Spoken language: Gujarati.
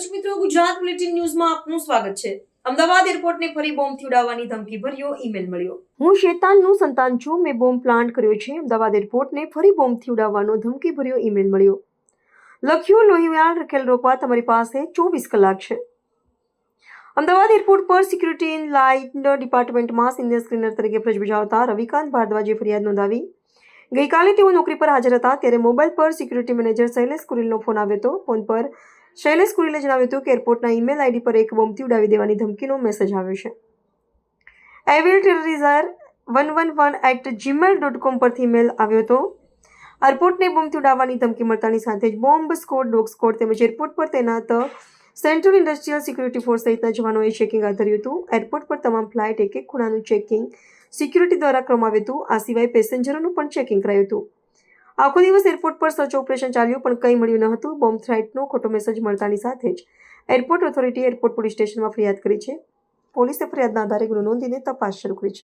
દર્શક મિત્રો, ગુજરાત બુલેટિન ન્યૂઝમાં આપનું સ્વાગત છે. અમદાવાદ એરપોર્ટને ફરી બોમ્બથી ઉડાવવાની ધમકી ભર્યો ઈમેલ મળ્યો. હું શેતાનનું સંતાન છું. મેં બોમ્બ પ્લાન્ટ કર્યો છે. અમદાવાદ એરપોર્ટને ફરી બોમ્બથી ઉડાવવાનો ધમકી ભર્યો ઈમેલ મળ્યો. લખ્યું, લોહિયાળ, રખેલ રોપા તમારી પાસે ચોવીસ કલાક છે. અમદાવાદ એરપોર્ટ પર સિક્યુરિટી ઇન લાઇટ ડિપાર્ટમેન્ટમાં સિનિયર સ્ક્રીનર તરીકે ફરજ બજાવતા રવિકાંત ભારદ્વાજે ફરિયાદ નોંધાવી. ગઈકાલે તેઓ નોકરી પર હાજર હતા. ત્યારે મોબાઈલ પર સિક્યુરિટી મેનેજર શૈલેષ કુરિલનો ફોન આવ્યો હતો. ફોન પર શૈલેષ કુરીલે જણાવ્યું હતું કે એરપોર્ટના ઈમેલ આઈડી પર એક બોમ્બથી ઉડાવી દેવાની ધમકીનો મેસેજ આવ્યો છે. Evil terrorizer one one one at Gmail dot com પરથી ઈમેલ આવ્યો હતો. એરપોર્ટને બોમ્બથી ઉડાવવાની ધમકી મળતાની સાથે જ બોમ્બ સ્કોડ ડોગ સ્કોડ તેમજ એરપોર્ટ પર તૈનાત સેન્ટ્રલ ઇન્ડસ્ટ્રીયલ સિક્યુરિટી ફોર્સ સહિતના જવાનોએ ચેકિંગ હાથ ધર્યું હતું. એરપોર્ટ પર તમામ ફ્લાઇટ એક એક ખૂણાનું ચેકિંગ સિક્યુરિટી દ્વારા કરવામાં આવ્યું હતું. આ સિવાય પેસેન્જરોનું પણ ચેકિંગ કરાયું હતું. આખો દિવસ એરપોર્ટ પર સર્ચ ઓપરેશન ચાલ્યું, પણ કંઈ મળ્યું ન હતું. બોમ્બ થ્રેટનો ખોટો મેસેજ મળતાની સાથે જ એરપોર્ટ ઓથોરિટીએ એરપોર્ટ પોલીસ સ્ટેશનમાં ફરિયાદ કરી છે. પોલીસે ફરિયાદના આધારે ગુનો નોંધીને તપાસ શરૂ કરી છે.